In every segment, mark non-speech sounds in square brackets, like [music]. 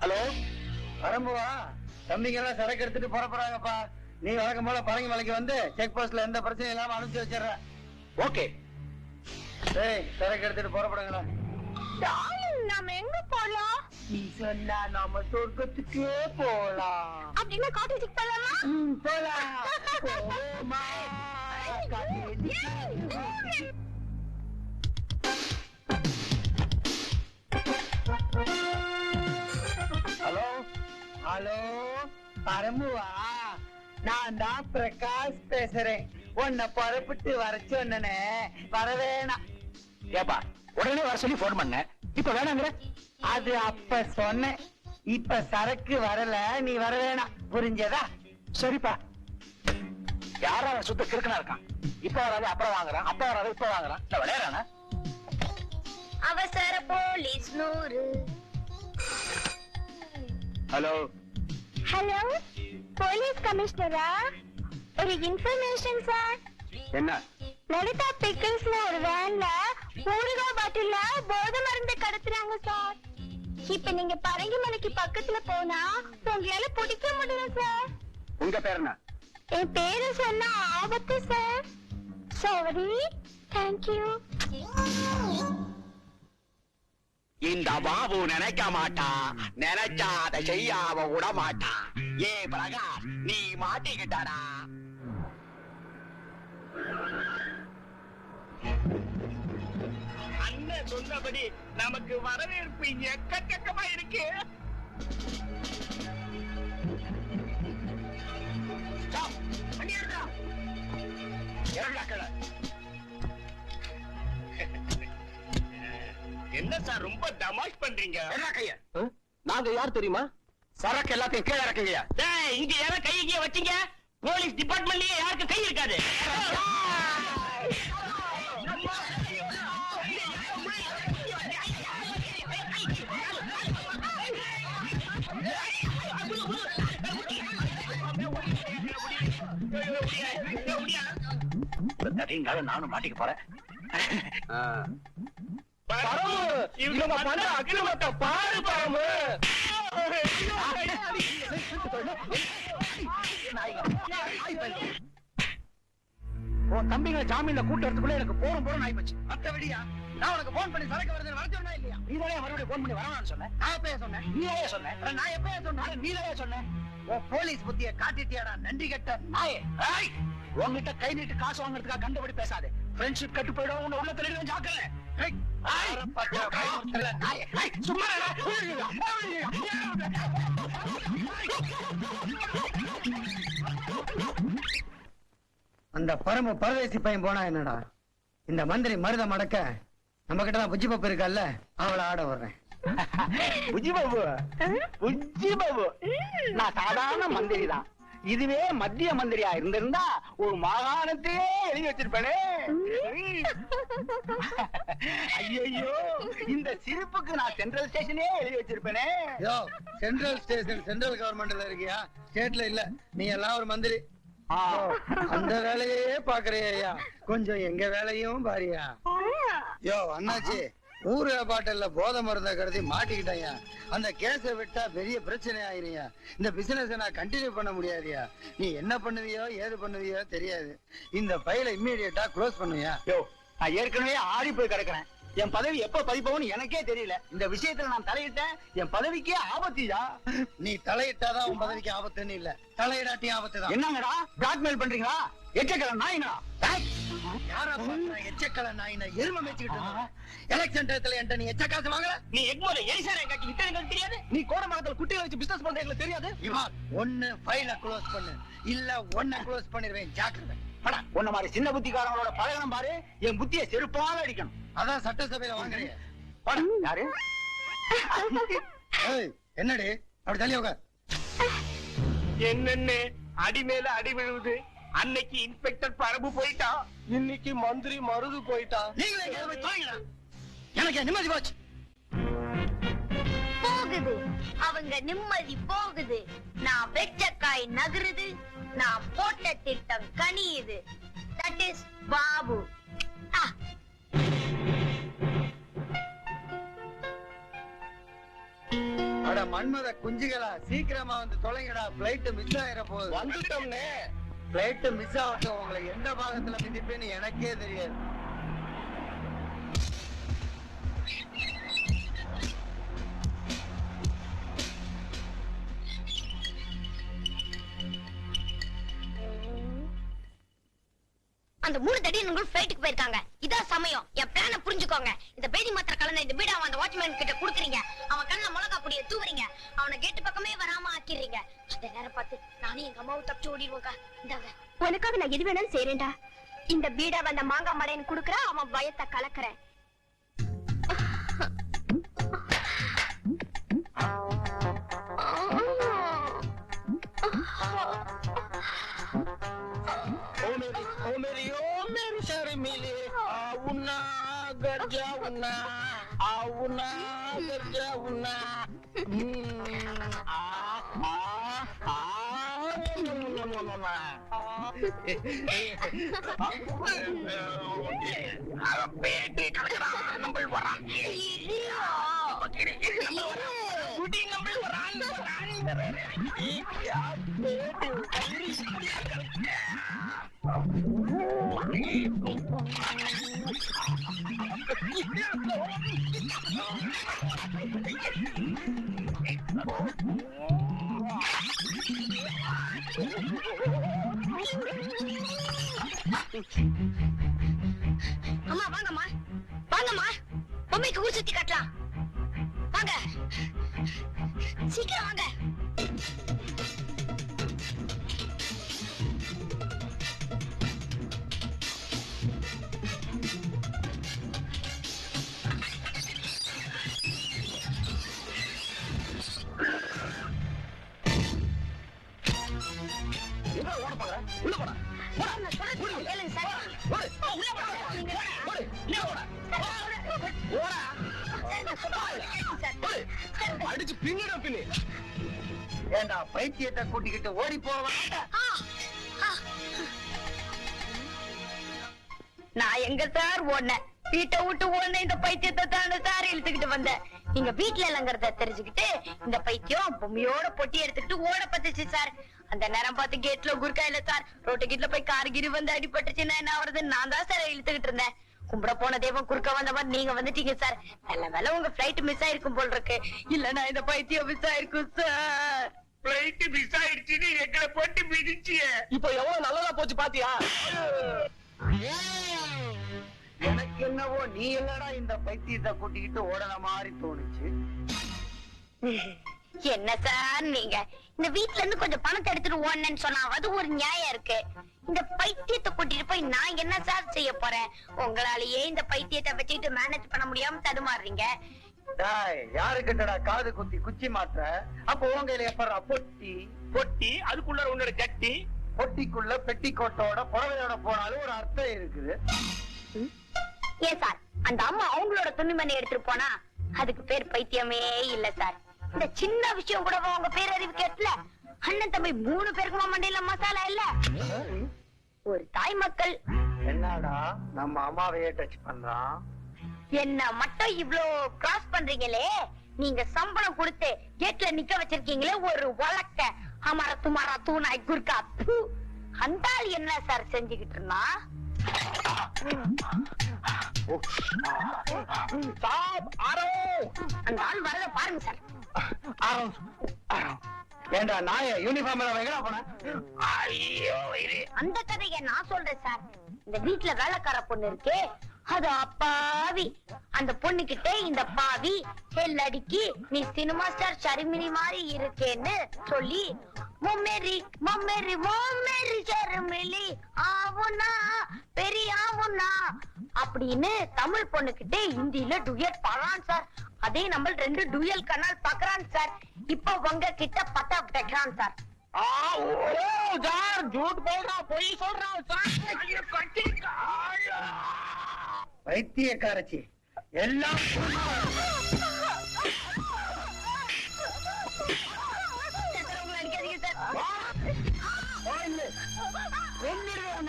Hello? வரம்புவா? தம்பிங்க எல்லாம் சரக்கு எடுத்துட்டு புறப்படுறாங்கப்பா. நீ வழக்கம் போல பரங்கி மலைக்கு வந்து செக் போஸ்ட்ல எந்த பிரச்சனையும் இல்லாம அனுப்பிச்சு வச்சிடுற. ஓகே. டேய் சரக்கு எடுத்துட்டு புறப்படுங்களா நாம எங்க போலாம்? நீ சொன்னா நாம சொர்க்கத்துக்கே போலாம். அப்படின்னா போலாமா. போலாம் [laughs] போமா ஹலோ பரம்புவா நான் தான் பிரகாஷ் பேசுறேன். உன்னை புறப்பட்டு வர சொன்னனே. வர வேணாம். ஏப்பா உடனே வர சொல்லி போன் பண்ண. இப்ப வேணாங்கிற? அது அப்ப சொன்னேன். இப்ப சரக்கு வரல நீ வர வேணாம். புரிஞ்சதா? சரிப்பா. யாரா சுத்த கிறுக்கனா இருக்கான்? இப்ப வராது அப்புறம் வாங்குறான். அப்ப வராது இப்ப வாங்குறான். இல்ல விளையாடுறானா அவசர போலீஸ் நூறு. ஹலோ. ஹலோ போலீஸ் கமிஷனரா ஒரு இன்ஃபர்மேஷன் சார் என்ன? லலிதா பிக்கிள்ஸ்ல ஒரு வேன்ல ஊறுகாய் பாட்டில்ல போதை மருந்து கடத்துறாங்க சார் இப்ப நீங்க பரங்கிமலைக்கு பக்கத்துல போனா உங்களால பிடிக்க முடியல சார் உங்க பேர் என்ன? என் பேரு சொன்னா ஆபத்து சார் சாரி தேங்க்யூ இந்த பாபு நினைக்க மாட்டான் நினைச்சா அதை செய்யாம விட மாட்டான் ஏ பிரகாஷ் நீ மாட்டிக்கிட்டாடா. அண்ணன் சொன்னபடி நமக்கு வரவேற்பு எக்கச்சக்கமா இருக்கு. Stop. பண்றீங்க என்ன கைய? நாங்க யார் தெரியுமா? சரக்கு எல்லாத்தையும் கீழே இறக்குங்க இங்க யார கை கீழே வச்சீங்க. போலீஸ் டிபார்ட்மெண்ட்லயே யாருக்கு கை இருக்காது. நானும் மாட்டிக்க போறேன். இவங்க பண்ண அக்கிரமத்தை பாரு பாரு உன் தம்பிங்களை ஜாமீன்ல கூட்டு வரதுக்குள்ள எனக்கு போரும் போரும் ஆயி போச்சு மத்தபடியா நான் உனக்கு போன் பண்ணி சரக்கு வருது வர சொன்னா இல்லையா? நீ தானே மறுபடியும் போன் பண்ணி வரணும்னு சொன்னேன் நான் எப்பயே சொன்னேன்? நீ ஏன் சொன்னேன் நான் எப்பயே சொன்னேன்? நீ தானே சொன்னேன் உன் போலீஸ் புத்திய காட்டிட்டியாடா நன்றி கட்ட நாயே. உன்கிட்ட கை நீட்டு காசு வாங்குறதுக்காக கண்டபடி பேசாதே. ஃப்ரெண்ட்ஷிப் கட்டு போயிடும் உன்னை உள்ள சும்மா இருடா. அந்த பரம பரதேசி பையன் போனா என்னடா? இந்த மந்திரி மருத மடக்க நம்ம கிட்ட தான் புஜ்ஜி பப்பு இருக்கல்ல அவளை ஆட வர்றேன். புஜி பாபு புஜி பாபு நான் சாதாரண மந்திரி தான் இதுவே மத்திய மந்திரியா இருந்திருந்தா ஒரு மாகாணத்தையே எழுதி வச்சிருப்பேனே. ஐயோ இந்த சிரிப்புக்கு நான் சென்ட்ரல் ஸ்டேஷனே எழுதி வச்சிருப்பேனே. யோ சென்ட்ரல் ஸ்டேஷன் சென்ட்ரல் கவர்மெண்ட்ல இருக்கியா? ஸ்டேட்ல இல்ல. நீ எல்லாம் ஒரு மந்திரி. அந்த வேலையே பாக்குறியா கொஞ்சம் எங்க வேலையும் பாரியா. யோ அண்ணாச்சி ஊரு பாட்டில்ல போதை மருந்த கருதி மாட்டிக்கிட்டேயா அந்த கேஸ விட்டா பெரிய பிரச்சனை ஆயிருயா இந்த பிசினஸ் நான் கண்டினியூ பண்ண முடியாதுயா? நீ என்ன பண்ணுவியோ ஏது பண்ணுவியோ தெரியாது. இந்த ஃபைலை இம்மீடியட்டா க்ளோஸ் பண்ணுவியா? யோ நான் ஏற்கனவே ஆடி போய் கிடக்குறேன். என் பதவி எப்ப பதிப்போன்னு எனக்கே தெரியல. இந்த விஷயத்துல நான் தலையிட்டேன். என் பதவிக்கே ஆபத்தியா நீ தலையிட்டாதான் உன் பதவிக்கு ஆபத்துன்னு இல்ல. தலையிடாட்டியும் ஆபத்து தான் என்னங்கடா பிளாக்மெயில் பண்றீங்களா? எச்சக்கல நாயினா எச்சக்கல நாயின எருமை மேய்ச்சிக்கிட்டு இருந்தா? எலெக்ஷன் டயத்துல என்கிட்ட நீ எச்ச காசு வாங்கல? நீ எக்மோல எரிசார காட்டி வித்தது எங்களுக்கு தெரியாது? நீ கோடமங்கலத்துல குட்டிகளை வச்சு பிசினஸ் பண்ற எங்களுக்கு தெரியாது? இவா ஒண்ணு ஃபைல க்ளோஸ் பண்ணு. இல்ல ஒன்ன க்ளோஸ் பண்ணிடுவேன். ஜாக்கிரதை. உன்ன மாதிரி சின்ன புத்திக்காரங்களோட பழகணும் பாரு. என் புத்திய செருப்பால அடிக்கணும். அதான் சட்டசபையில வாங்குறீங்க யாரு? ஏய், என்னடி? அப்படி தள்ளி உட்கார். என்னென்ன? அடி மேல அடி விழுவுது. அன்னைக்கு இன்ஸ்பெக்டர் பரபு போயிட்டா? இன்னைக்கு மந்திரி மருது போயிட்டா? நீங்களே எனக்கு நிம்மதி போச்சு. போகுது. அவங்க நிம்மதி போகுது. நான் வெச்ச நகருது. நான் போட்ட திட்டம் கனியுது. That is Babu. ஆ. அட மன்மத குஞ்சுகளா சீக்கிரமா வந்து தொலைங்கடா. பிளைட் மிஸ் ஆயிர போகுது. வந்துட்டோம்னே. பிளைட்டு மிஸ் ஆகட்டும். உங்களை எந்த பாகத்துல மிதிப்பேன்னு எனக்கே தெரியாது. அந்த மூணு தடியன்கள் ஃபிளைட்டுக்கு போயிருக்காங்க. இதான் சமயம். என் பிளான புரிஞ்சுக்கோங்க. இந்த பேதி மாத்திர கலந்த இந்த பீடா அந்த வாட்ச்மேன் கிட்ட குடுக்குறீங்க. அவன் கண்ணில் மிளகா பொடியை தூவுறீங்க. அவனை கேட்டு பக்கமே வராம ஆக்கிடுறீங்க. நானும் எங்க அம்மாவும் தப்பிச்சு ஓடிடுவோக்கா இந்தாங்க. உனக்காக நான் எது வேணாலும் செய்யறேன்டா இந்த பீடா வந்த மாங்காய் மடையன் குடுக்கற அவன் பயத்தை கலக்குறேன். అవునా గర్జా ఉన్నా అవునా గర్జా ఉన్నా பேட்டி கிடக்குறான் நம்ம வரான் குடி நம்ம வரான் அம்மா வாங்கம்மா. வாங்கம்மா. பொம்மைக்கு ஊர் சுத்தி காட்டலாம். வாங்க. சீக்கிரம் வாங்க. பைத்தியத்தை கூட்டிக்கிட்டு ஓடி போவான். நான் எங்க சார் ஓடினேன்? வீட்டை விட்டு ஓடின இந்த பைத்தியத்தை தானே சார் இழுத்துக்கிட்டு வந்தேன். நீங்க வீட்டுல இல்லங்கிறத தெரிஞ்சுக்கிட்டு இந்த பைத்தியம் பொம்மையோட பொட்டி எடுத்துக்கிட்டு ஓட பத்துச்சு சார். அந்த நேரம் பார்த்து கேட்ல குறுக்கா இல்ல சார். ரோட்டு கீட்ல போய் கார் கிரி வந்து அடிபட்டுச்சுன்னா என்ன ஆவறது நான் தான் சார் இழுத்துக்கிட்டு இருந்தேன். கும்பிட போன தெய்வம் குறுக்க வந்த மாதிரி நீங்க வந்துட்டீங்க சார். நல்ல வேலை உங்க பிளைட் மிஸ் ஆயிருக்கும் போல் இருக்கு. இல்லன்னா இந்த பைத்தியம் மிஸ் ஆயிருக்கும் சார். பிளைட் மிஸ் ஆயிடுச்சுன்னு எங்களை போட்டு மிதிச்சிய. இப்போ எவ்வளவு நல்லதா போச்சு பாத்தியா? எனக்கு என்னவோ நீ என்னடா இந்த பைத்தியத்தை கூட்டிக்கிட்டு ஓடன மாதிரி தோணுச்சு? என்ன சார் நீங்க? இந்த வீட்ல இருந்து கொஞ்சம் பணத்தை எடுத்துட்டு ஓடனேன்னு சொன்னாவது ஒரு நியாயம் இருக்கு. இந்த பைத்தியத்தை கூட்டிட்டு போய் நான் என்ன சார் செய்ய போறேன்? உங்களாலேயே இந்த பைத்தியத்தை வச்சுக்கிட்டு மேனேஜ் பண்ண முடியாம தடுமாறுறீங்க. டேய் யாருக்கிட்டடா காது குத்தி குச்சி மாற்ற அப்ப உன் கையில எப்பறா பொட்டி. பொட்டி அதுக்குள்ள உன்னோட ஜட்டி பொட்டிக்குள்ள பெட்டிக்கோட்டோட புடவையோட போனாலும் ஒரு அர்த்தம் இருக்குது. ஏன் சார் அந்த அம்மா அவங்களோட துணிமணி எடுத்துட்டு போனா அதுக்கு பேர் பைத்தியமே இல்ல சார். இந்த சின்ன விஷயம் கூட உங்க பேரறிவு கேட்கல அண்ணன் தம்பி மூணு பேருக்குமா மண்டையில மசாலா இல்ல? ஒரு தாய் மக்கள். என்னடா நம்ம அம்மாவையே டச் பண்றான்? என்ன மட்டும் இவ்ளோ கிராஸ் பண்றீங்களே? நீங்க சம்பளம் கொடுத்து கேட்ல நிக்க வச்சிருக்கீங்களே ஒரு வழக்க. அமர துமாரா தூணாய் குர்கா. அந்த என்ன சார் செஞ்சுக்கிட்டு இருந்தா? அந்த ஆள் வரத பாருங்க சார் ஆரம் ஆரம் ஏண்டா நாய யூனிஃபார்ம்ல வைக்கிறா போன? ஐயோ அந்த கதையை நான் சொல்றேன் சார் இந்த வீட்ல வேலைக்கார பொண்ணு இருக்கே அது அப்பாவி. அந்த பொண்ணுகிட்ட இந்த பாவி செல்லடிக்கு நீ சினிமா ஸ்டார் ஷர்மினி மாதிரி இருக்கேன்னு சொல்லி மும்மெரி மும்மெரி மும்மெரி ஷர்மிலி ஆவுனா பெரிய ஆவுனா அப்படின்னு தமிழ் பொண்ணுகிட்ட ஹிந்தியில டுயட் பாடுறான் சார் அதே நம்ம ரெண்டு டுயல் கனால் பாக்குறான் சார் இப்போ உங்க கிட்ட பத்தா வைக்கிறான் சார் சார் ஜூட் போடுறான் பொய் சொல்றான் வைத்தியக்காரச்சி எல்லாம்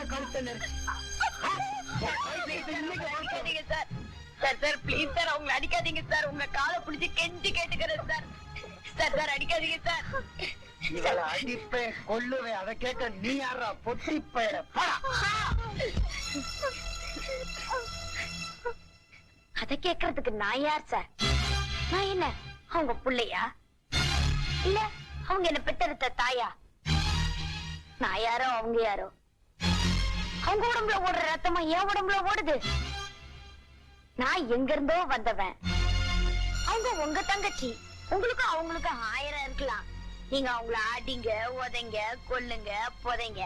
கழுத்தை நெரிச்சு sir sir sir please sir அவங்களை அடிக்காதீங்க சார் உங்க காலை பிடிச்சி கெஞ்சி கேட்டுக்கிறேன் சார் சார் சார் அடிக்காதீங்க சார் இவளை அடிப்பேன் கொல்லுவேன் அதை கேட்க நீ யாரா? பொட்டி பயல கேக்குறதுக்கு நான் யார் சார் நான் என்ன? அவங்க புள்ளையா? இல்ல அவங்க என்ன பெற்றெடுத்த தாயா? நான் யாரோ அவங்க யாரோ? அவங்க உடம்புல ஓடுற ரத்தமா என் உடம்புல ஓடுது? நான் எங்க இருந்தோ வந்தவன். அவங்க உங்க தங்கச்சி. உங்களுக்கும் அவங்களுக்கும் ஆயிரம் இருக்கலாம். நீங்க அவங்கள அடிங்க உதைங்க கொல்லுங்க புதைங்க.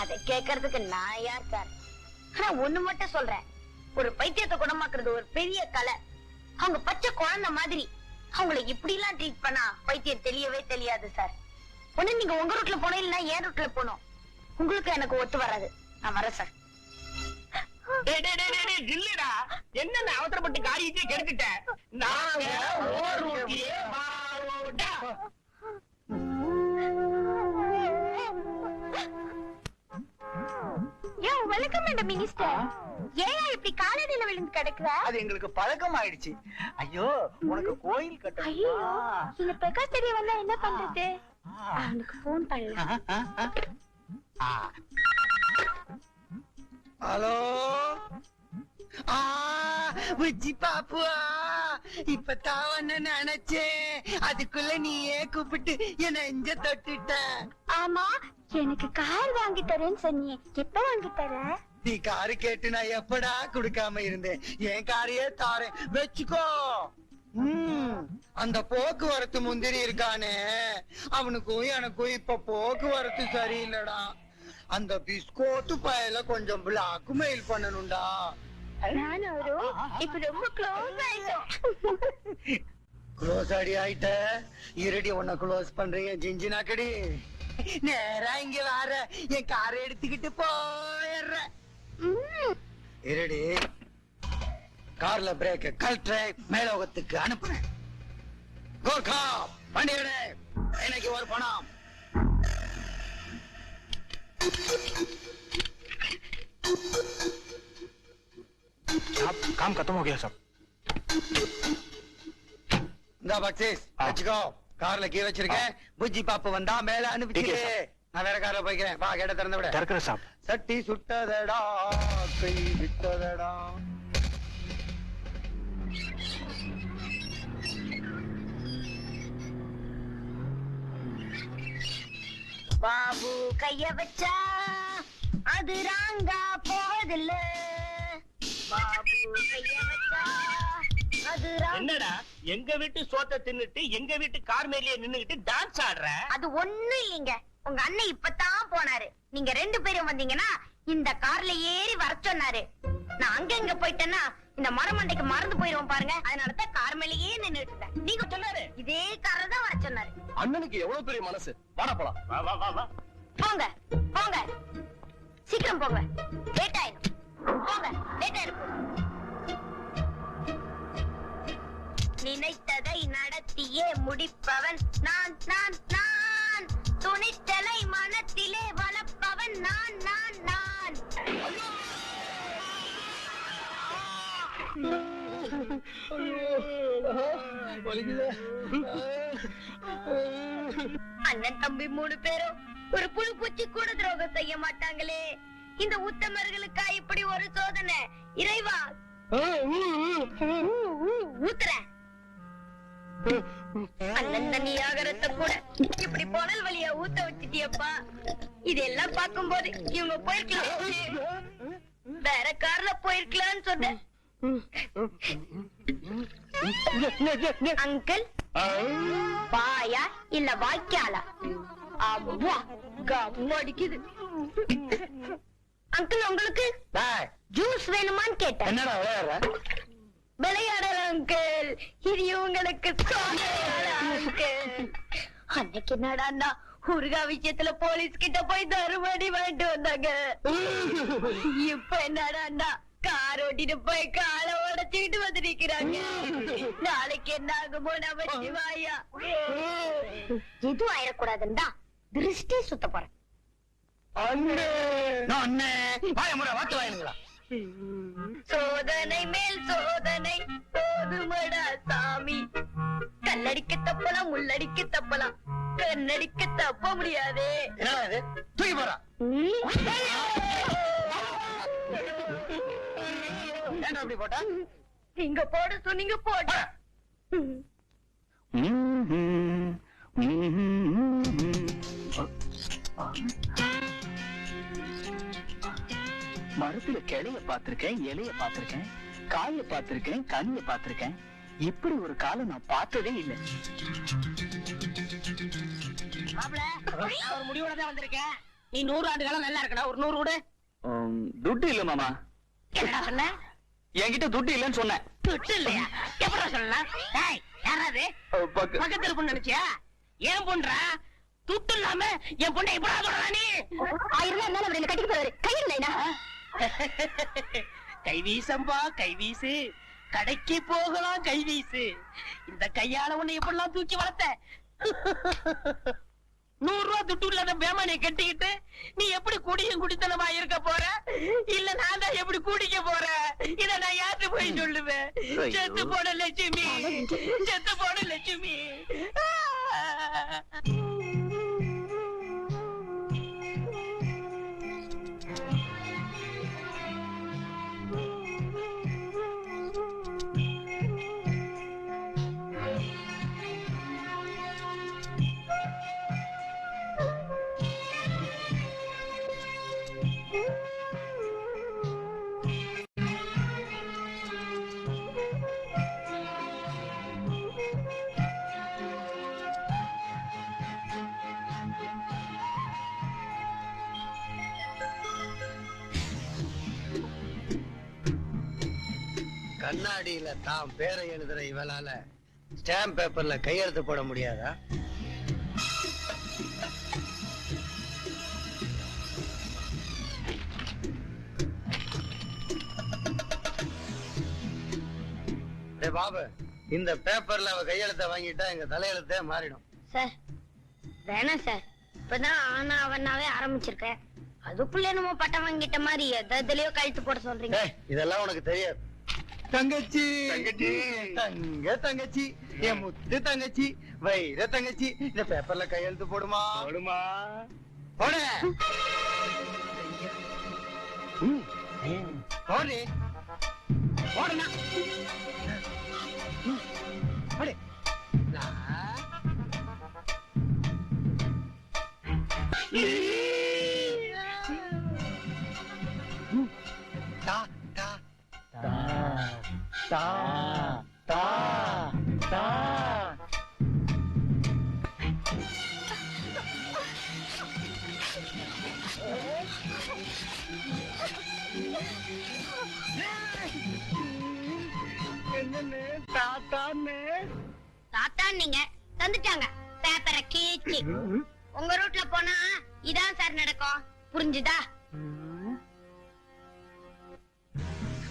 அதை கேக்குறதுக்கு நான் யார் சார்? ஆனா ஒண்ணு மட்டும் சொல்றேன். ஒரு பைத்தியத்தை குணமாக்குறது ஒரு பெரிய கலை. அவங்க பச்சை குழந்தை மாதிரி. அவங்கள இப்படி எல்லாம் ட்ரீட் பண்ணா பைத்தியம் தெரியவே தெரியாது சார். ஒண்ணு நீங்க உங்க ரூட்ல போனோம் இல்ல என் ரூட்ல போனோம். உங்களுக்கு எனக்கு ஒத்து வராது. நான் வரேன் சார். இல்லடா என்னென்ன அவசரப்பட்டு காரியத்தை கெடுத்துட்ட? நாங்க வெல்கம் மேடம் மினிஸ்டர் ஏன் இப்படி காலடியில விழுந்து கிடக்குற? அது எங்களுக்கு பழக்கம் ஆயிடுச்சு. ஐயோ உனக்கு கோயில் ஐயோ கட்டணும்? இந்த பிரகாஷ் தெரிய வந்தா என்ன பண்றது? அவனுக்கு போன் பண்ணல ஹலோ? ஆ புஜ்ஜி பாப்புவா. இப்பதான் ஒன்னு நினைச்சேன் அதுக்குள்ள நீயே கூப்பிட்டு என்ன எஞ்ச தொட்டுட்ட. ஆமா எனக்கு கார் வாங்கி தரேன்னு சொன்னியே. எப்ப வாங்கி தர? நீ காரு கேட்டு நான் எப்படா கொடுக்காம இருந்தேன்? என் காரையே தாரேன். வச்சுக்கோ. அந்த போக்குவரத்து முந்திரி இருக்கானே. அவனுக்கும் எனக்கும் இப்ப போக்குவரத்து சரியில்லடா. அந்த பிஸ்கோட்டு பயல கொஞ்சம் பிளாக் மெயில் பண்ணணும்டா. நான் அவரும் இப்ப ரொம்ப க்ளோஸ் ஆயிட்டோம். க்ளோஸ் அடி ஆயிட்ட. இருடி உன்னை க்ளோஸ் பண்றீங்க ஜிஞ்சினா கடி நேரா இங்க வார என் காரை எடுத்துக்கிட்டு போயிடுற. இருடி கார்ல பிரேக் கழற்ற மேலோகத்துக்கு அனுப்புறேன் கோர்க்கா வண்டி எடு. இன்னைக்கு ஒரு பணம். साहब काम खत्म हो गया सब இந்த பக்சீஸ் ஆ. வச்சுக்கோ கார்ல கீ வச்சிருக்கேன் புஜ்ஜி பாப்பு வந்தா மேல அனுப்பிச்சு ठीक है, நான் வேற கார்ல போய்க்கிறேன் வா கேட்ட திறந்து விட डर कर साहब சட்டி சுட்டதடா கை விட்டதடா பாபு கைய வச்சா அது ராங்கா போவதில்ல என்னடா? எங்க வீட்டு சோத்த தின்னுட்டு எங்க வீட்டு கார் மேலேயே நின்னுகிட்டு டான்ஸ் ஆடுற? அது ஒண்ணும் இல்லைங்க. உங்க அண்ணன் இப்பதான் போனாரு. நீங்க ரெண்டு பேரும் வந்தீங்கன்னா இந்த கார்ல ஏறி வர சொன்னாரு. நான் அங்க இங்க போயிட்டேன்னா இந்த மரமண்டைக்கு மறந்து போயிருவோம் பாருங்க. அதனாலதான் கார் மேலேயே நின்னுட்டு இருந்தேன். நீங்க சொன்னாரு. இதே காரை தான் வர சொன்னாரு. அண்ணனுக்கு எவ்வளவு பெரிய மனசு? வாடா போலாம். வா வா வா வா. போங்க போங்க. சீக்கிரம் போங்க. லேட் ஆயிடும். நினைத்ததை நடத்தியே முடிப்பவன் நான் நான் நான். துணித்தலை மனத்திலே வளர்ப்பவன் நான் நான் நான். அண்ணன் தம்பி மூணு பேரும் ஒரு புழு பூச்சி கூட துரோகம் செய்ய மாட்டாங்களே. இந்த உத்தமர்களுக்கா இப்படி ஒரு சோதனை. இறைவா ஊத்துறேன் அண்ணன் தண்ணி ஆகரத்தை கூட இப்படி புனல் வழியா ஊத்த வச்சிட்டியப்பா. இதெல்லாம் பார்க்கும்போது இவங்க போயிருக்கலாம். வேற கார்ல போயிருக்கலாம்னு சொன்னேன் அங்கிள் வாயா இல்ல வாய்க்காலா? அவ்வா கம் அடிக்குது. அங்கிள் உங்களுக்கு ஜூஸ் வேணுமான்னு கேட்டேன். என்னடா விளையாடுற? விளையாடல அங்கிள். இது இவங்களுக்கு அன்னைக்கு என்னடான்னா ஊருகா விஷயத்துல போலீஸ் கிட்ட போய் தருமடி வாங்கிட்டு வந்தாங்க. இப்ப என்னடான்னா கார் ஓட்டிட்டு போய் காலை உடைச்சுக்கிட்டு வந்து நிக்கிறாங்க. நாளைக்கு என்ன ஆகுமோ நம்ம சிவாயா. எதுவும் ஆயிடக்கூடாதுன்னா திருஷ்டி சுத்த போறேன். அண்ணே. அண்ணே. வாய முறை வாத்து வாயினுங்களா சோதனை மேல் சோதனை போதுமடா சாமி. கல்லடிக்கத்த தப்பலாம் முள்ளடிக்க தப்பலாம். கண்ணடிக்க தப்ப முடியாதே. தூக்கி போறா ஏன்டா அப்படி போட்டா? நீங்க போட சொன்னீங்க போட. மரத்துல கிளைய பார்த்திருக்கேன் இலைய பார்த்திருக்கேன் காய பார்த்திருக்கேன் கனிய பார்த்திருக்கேன். இப்படி ஒரு காலம் நான் பார்த்ததே இல்லை. ஒரு முடிவோட தான் வந்திருக்கேன். நீ நூறு ஆண்டு காலம் நல்லா இருக்கடா ஒரு நூறு கூட. துட்டு இல்ல மாமா. என்னடா சொன்ன என்கிட்ட துட்டு இல்லைன்னு சொன்னேன். துட்டு இல்லையா? எப்படா சொல்லலாம்? டேய் யாராவது பக்கத்துல பொண்ணு நினைச்சியா? ஏன் பொண்ணுடா துட்டு இல்லாம என் பொண்ணை எப்படா சொல்றா நீ? ஆயிரம் இருந்தாலும் அவர் என்ன கட்டிக்க போறாரு. கையில் கை [laughs] வீசம்பா கை வீசு கடைக்கு போகலாம் கை வீசு இந்த கையால உன்னை எப்படிலாம் தூக்கி வளர்த்த? [laughs] நூறு ரூபா துட்டு இல்லாத பேமனை கட்டிக்கிட்டு நீ எப்படி குடியும் குடித்தனமா இருக்க போற? இல்ல நான் தான் எப்படி குடிக்க போறேன் இத நான் யார்கிட்ட போய் சொல்லுவேன். செத்து போன லட்சுமி. செத்து போன லட்சுமி. கண்ணாடியில தான் பேரை எழுதுற இவளால ஸ்டாம்ப் பேப்பர்ல கையெழுத்து போட முடியாதா? டேய் பாபு இந்த பேப்பர்ல அவ கையெழுத்த வாங்கிட்டா எங்க தலையெழுத்தே மாறிடும். சார் வேணாம் சார். இப்பதான் ஆனா அவனாவே ஆரம்பிச்சிருக்கேன். அதுக்குள்ள என்னமோ பட்டம் வாங்கிட்ட மாதிரி எது எதுலயோ கழுத்து போட சொல்றீங்க. இதெல்லாம் உனக்கு தெரியாது. தங்கச்சி. தங்கச்சி. தங்க தங்கச்சி. என் முத்து தங்கச்சி. வைர தங்கச்சி. இந்த பேப்பர்ல கையெழுத்து போடுமா? போடுமா? போடு. போடு. போடுனா. போடு. நான்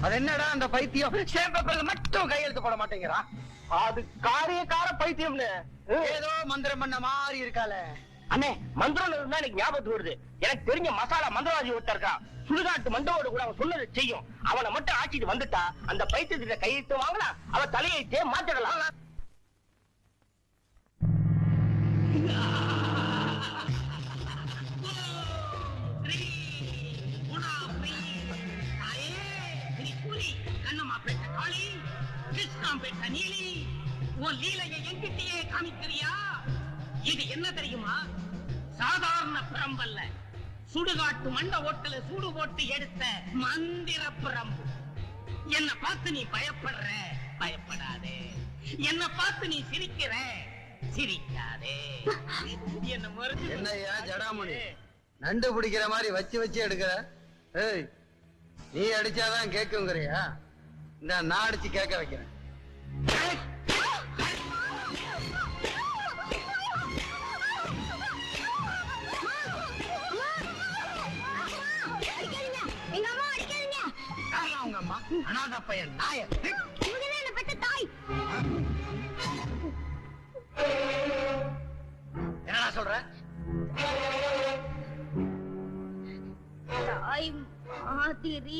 அது என்னடா அந்த பைத்தியம்? ஸ்டாம்ப் பேப்பர்ல மட்டும் கையெழுத்து போட மாட்டேங்கிறா? அது காரியக்கார பைத்தியம்னு. ஏதோ மந்திரம் பண்ண மாதிரி இருக்காளே. அண்ணே மந்திரம் இருந்தா எனக்கு ஞாபகத்துக்கு வருது. எனக்கு தெரிஞ்ச மசாலா மந்திரவாதி ஒருத்தர் இருக்கான். சுடுகாட்டு மண்டவோடு கூட அவன் சொன்னதை செய்யும். அவனை மட்டும் ஆக்கிட்டு வந்துட்டா அந்த பைத்தியத்திட்ட கையெழுத்து வாங்கலாம் அவ தலையெழுத்தே மாத்திடலாம். உன் லீலையை என்கிட்டயே காமிக்கிறியா? இது என்ன தெரியுமா? சாதாரண பிரம்பல்ல சுடுகாட்டு மண்ட ஓட்டல சூடு போட்டு எடுத்த மந்திர பிரம்பு என்ன பார்த்து நீ பயப்படுற? பயப்படாதே. என்ன பார்த்து நீ சிரிக்கிற? சிரிக்காதே. என்ன மறுத்து என்னையா ஜடாமணி? நண்டு பிடிக்கிற மாதிரி வச்சு வச்சு எடுக்கிற? ஏய் நீ அடிச்சாதான் கேக்குங்கிறியா? இந்த நான் அடிச்சு கேட்க வைக்கிறேன். எங்க அம்மா. பையன் நாய என்ன தாய் என்னடா சொல்ற? தாய் மாதிரி